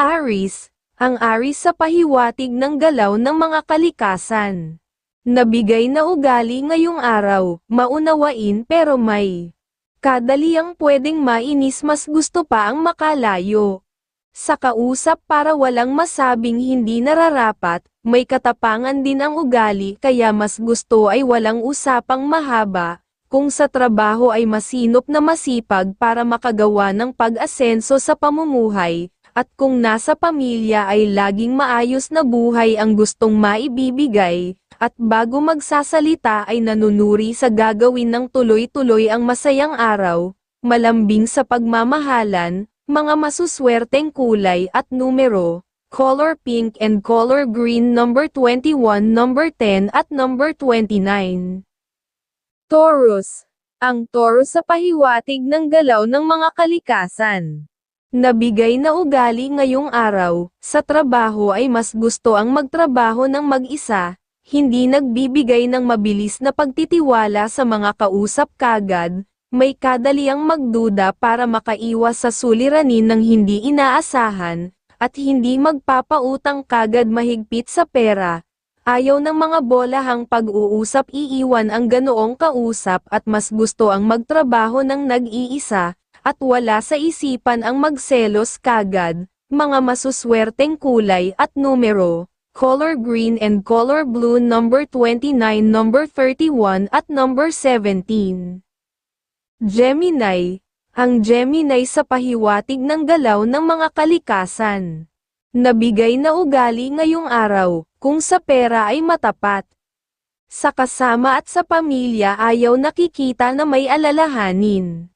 Aris, ang Aris sa pahiwatig ng galaw ng mga kalikasan. Nabigay na ugali ngayong araw, maunawain pero may kadaliang pwedeng mainis mas gusto pa ang makalayo. Sa kausap para walang masabing hindi nararapat, may katapangan din ang ugali kaya mas gusto ay walang usapang mahaba, kung sa trabaho ay masinop na masipag para makagawa ng pag-asenso sa pamumuhay, at kung nasa pamilya ay laging maayos na buhay ang gustong maibibigay, at bago magsasalita ay nanunuri sa gagawin ng tuloy-tuloy ang masayang araw, malambing sa pagmamahalan, mga masuswerteng kulay at numero, color pink and color green number 21, number 10 at number 29. Taurus. Ang Taurus sa pahiwatig ng galaw ng mga kalikasan. Nabigay na ugali ngayong araw, sa trabaho ay mas gusto ang magtrabaho ng mag-isa, hindi nagbibigay ng mabilis na pagtitiwala sa mga kausap kagad, may kadaliang magduda para makaiwas sa suliranin ng hindi inaasahan, at hindi magpapautang kagad mahigpit sa pera. Ayaw ng mga bolahang pag-uusap iiwan ang ganoong kausap at mas gusto ang magtrabaho ng nag-iisa, at wala sa isipan ang magselos kagad, mga masuswerteng kulay at numero, color green and color blue number 29 number 31 at number 17. Gemini, ang Gemini sa pahiwatig ng galaw ng mga kalikasan. Nabigay na ugali ngayong araw, kung sa pera ay matapat. Sa kasama at sa pamilya ayaw nakikita na may alalahanin.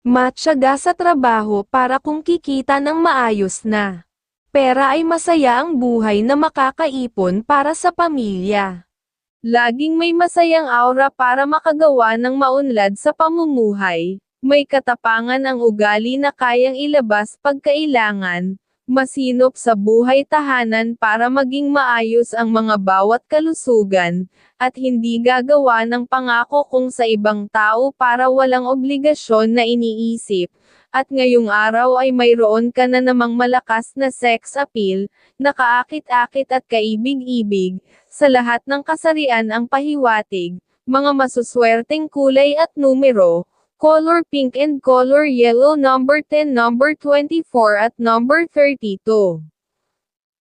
Matyaga sa trabaho para kung kikita ng maayos na. Pera ay masaya ang buhay na makakaipon para sa pamilya. Laging may masayang aura para makagawa ng maunlad sa pamumuhay. May katapangan ang ugali na kayang ilabas pagkailangan, masinop sa buhay tahanan para maging maayos ang mga bawat kalusugan, at hindi gagawa ng pangako kung sa ibang tao para walang obligasyon na iniisip. At ngayong araw ay mayroon ka na namang malakas na sex appeal, nakaakit-akit at kaibig-ibig, sa lahat ng kasarian ang pahiwatig, mga masuswerteng kulay at numero, color pink and color yellow number 10 number 24 at number 32.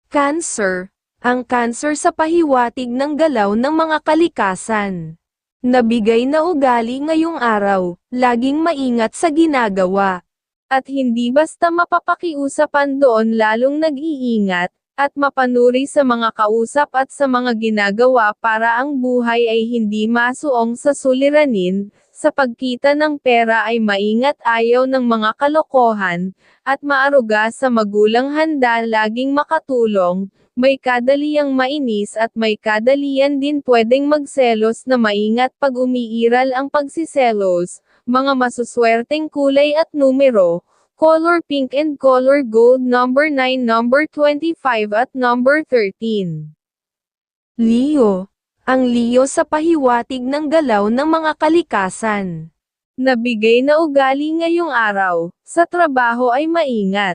Cancer. Ang cancer sa pahiwatig ng galaw ng mga kalikasan. Nabigay na ugali ngayong araw, laging maingat sa ginagawa. At hindi basta mapapakiusapan doon lalong nag-iingat, at mapanuri sa mga kausap at sa mga ginagawa para ang buhay ay hindi masuong sa suliranin, sa pagkita ng pera ay maingat ayaw ng mga kalokohan, at maaruga sa magulang handa laging makatulong, may kadaliang mainis at may kadalian din pwedeng magselos na maingat pag umiiral ang pagsiselos, mga masuswerteng kulay at numero, color pink and color gold number 9 number 25 at number 13. Leo. Ang Leo sa pahiwatig ng galaw ng mga kalikasan. Nabigay na ugali ngayong araw, sa trabaho ay maingat.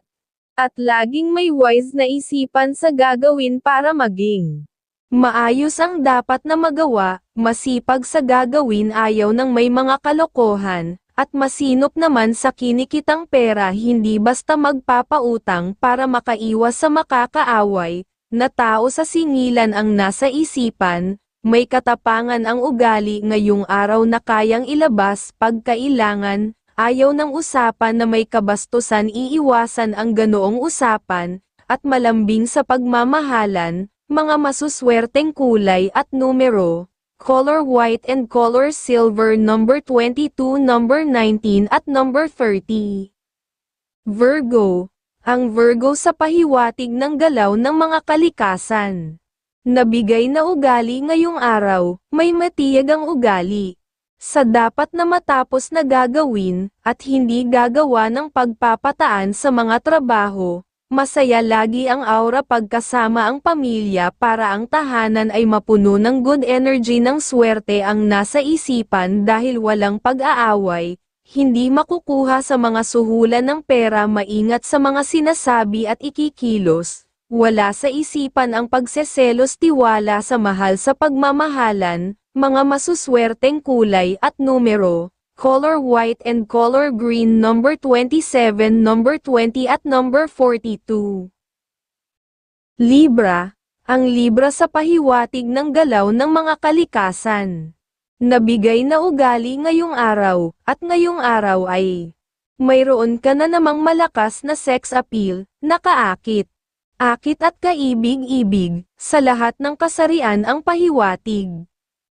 At laging may wise na isipan sa gagawin para maging maayos ang dapat na magawa, masipag sa gagawin ayaw ng may mga kalokohan, at masinop naman sa kinikitang pera hindi basta magpapautang para makaiwas sa makakaaway, na tao sa singilan ang nasa isipan, may katapangan ang ugali ngayong araw na kayang ilabas pagkailangan, ayaw ng usapan na may kabastusan iiwasan ang ganoong usapan, at malambing sa pagmamahalan, mga masuswerteng kulay at numero, color white and color silver number 22 number 19 at number 30. Virgo, ang Virgo sa pahiwatig ng galaw ng mga kalikasan. Nabigay na ugali ngayong araw, may matiyag ang ugali. Sa dapat na matapos na gagawin, at hindi gagawa ng pagpapataan sa mga trabaho, masaya lagi ang aura pagkasama ang pamilya para ang tahanan ay mapuno ng good energy ng swerte ang nasa isipan dahil walang pag-aaway, hindi makukuha sa mga suhulan ng pera maingat sa mga sinasabi at ikikilos, wala sa isipan ang pagseselos tiwala sa mahal sa pagmamahalan, mga masuswerteng kulay at numero, color white and color green number 27, number 20 at number 42. Libra, ang Libra sa pahiwatig ng galaw ng mga kalikasan. Nabigay na ugali ngayong araw, at ngayong araw ay mayroon ka na namang malakas na sex appeal, nakaakit. Akit at kaibig-ibig, sa lahat ng kasarian ang pahiwatig.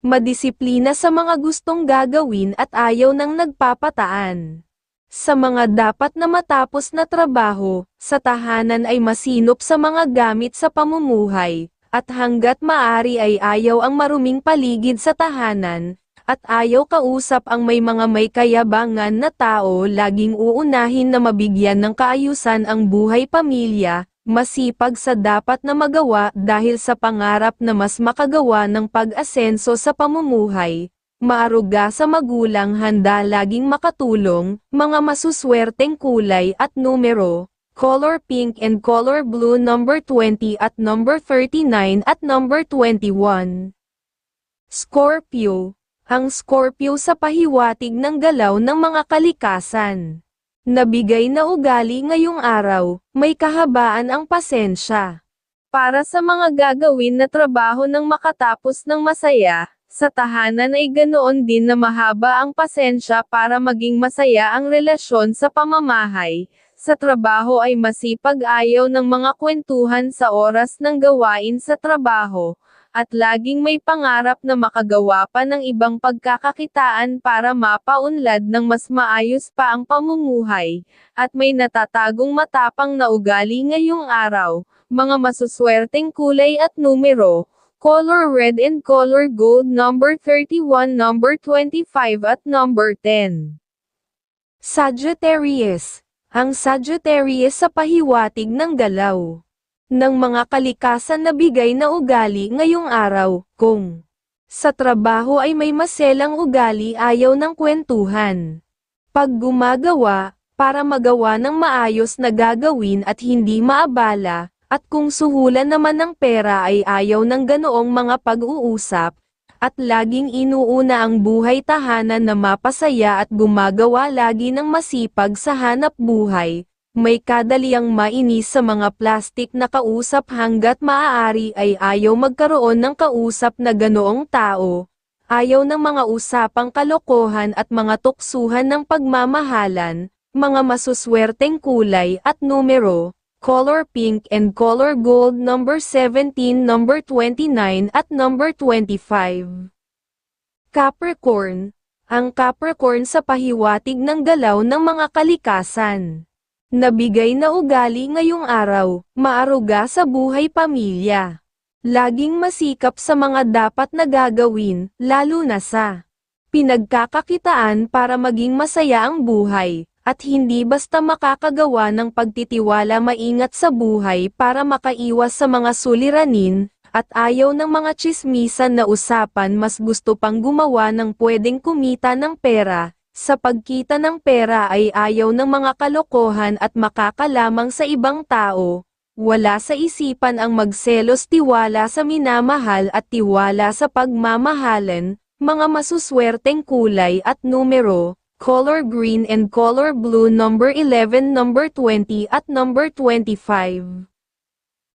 Madisiplina sa mga gustong gagawin at ayaw ng nagpapataan. Sa mga dapat na matapos na trabaho, sa tahanan ay masinop sa mga gamit sa pamumuhay, at hanggat maari ay ayaw ang maruming paligid sa tahanan, at ayaw kausap ang may mga may kayabangan na tao laging uunahin na mabigyan ng kaayusan ang buhay pamilya, masipag sa dapat na magawa dahil sa pangarap na mas makagawa ng pag-asenso sa pamumuhay, maaruga sa magulang handa laging makatulong, mga masuswerteng kulay at numero, color pink and color blue number 20 at number 39 at number 21. Scorpio, ang Scorpio sa pahiwatig ng galaw ng mga kalikasan. Nabigay na ugali ngayong araw, may kahabaan ang pasensya. Para sa mga gagawin na trabaho ng makatapos ng masaya, sa tahanan ay ganoon din na mahaba ang pasensya para maging masaya ang relasyon sa pamamahay. Sa trabaho ay masipag ayaw ng mga kwentuhan sa oras ng gawain sa trabaho, at laging may pangarap na makagawa pa ng ibang pagkakakitaan para mapaunlad ng mas maayos pa ang pamumuhay, at may natatagong matapang na ugali ngayong araw, mga masuswerteng kulay at numero, color red and color gold number 31 number 25 at number 10. Sagittarius, ang Sagittarius sa pahiwatig ng galaw ng mga kalikasan na bigay na ugali ngayong araw, kung sa trabaho ay may maselang ugali ayaw ng kwentuhan. Pag gumagawa, para magawa ng maayos na gagawin at hindi maabala, at kung suhulan naman ng pera ay ayaw ng ganoong mga pag-uusap, at laging inuuna ang buhay tahanan na mapasaya at gumagawa lagi ng masipag sa hanap buhay, may kadaliang mainis sa mga plastik na kausap hanggat maaari ay ayaw magkaroon ng kausap na ganoong tao. Ayaw ng mga usapang kalokohan at mga tuksuhan ng pagmamahalan, mga masuswerteng kulay at numero, color pink and color gold number 17, number 29 at number 25. Capricorn, ang Capricorn sa pahiwatig ng galaw ng mga kalikasan. Nabigay na ugali ngayong araw, maaruga sa buhay pamilya. Laging masikap sa mga dapat na gagawin, lalo na sa pinagkakakitaan para maging masaya ang buhay, at hindi basta makakagawa ng pagtitiwala maingat sa buhay para makaiwas sa mga suliranin, at ayaw ng mga chismisan na usapan mas gusto pang gumawa ng pwedeng kumita ng pera, sa pagkita ng pera ay ayaw ng mga kalokohan at makakalamang sa ibang tao. Wala sa isipan ang magselos tiwala sa minamahal at tiwala sa pagmamahalan, mga masuswerteng kulay at numero, color green and color blue number 11 number 20 at number 25.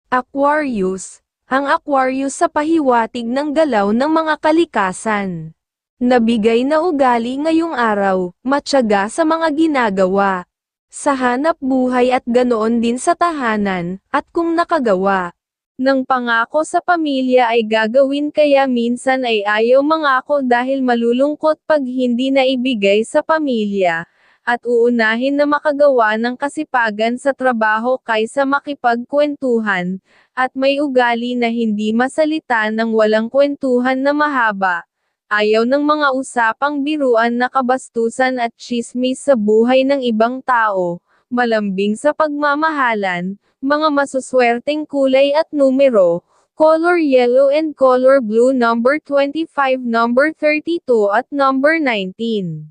Aquarius, ang Aquarius sa pahiwatig ng galaw ng mga kalikasan. Nabigay na ugali ngayong araw, matyaga sa mga ginagawa. Sa hanap buhay at ganoon din sa tahanan, at kung nakagawa. Nang pangako sa pamilya ay gagawin kaya minsan ay ayaw mangako dahil malulungkot pag hindi na ibigay sa pamilya, at uunahin na makagawa ng kasipagan sa trabaho kaysa makipagkwentuhan, at may ugali na hindi masalita ng walang kwentuhan na mahaba Ayaw ng mga usapang biruan na kabastusan at chismis sa buhay ng ibang tao, malambing sa pagmamahalan, mga masuswerteng kulay at numero, color yellow and color blue number 25 number 32 at number 19.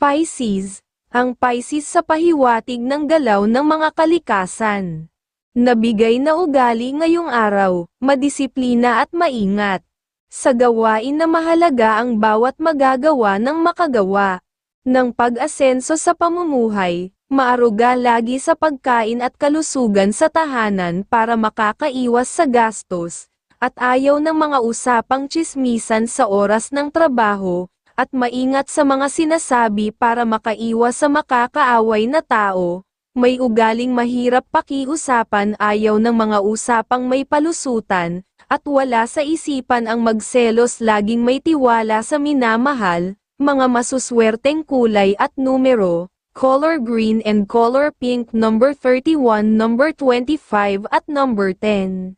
Pisces, ang Pisces sa pahiwatig ng galaw ng mga kalikasan. Nabigay na ugali ngayong araw, madisiplina at maingat. Sa gawain na mahalaga ang bawat magagawa ng makagawa. Ng pag-asenso sa pamumuhay, maaruga lagi sa pagkain at kalusugan sa tahanan para makakaiwas sa gastos, at ayaw ng mga usapang chismisan sa oras ng trabaho, at maingat sa mga sinasabi para makaiwas sa makakaaway na tao, may ugaling mahirap pakiusapan ayaw ng mga usapang may palusutan, at wala sa isipan ang magselos laging may tiwala sa minamahal, mga masuswerteng kulay at numero, color green and color pink number 31 number 25 at number 10.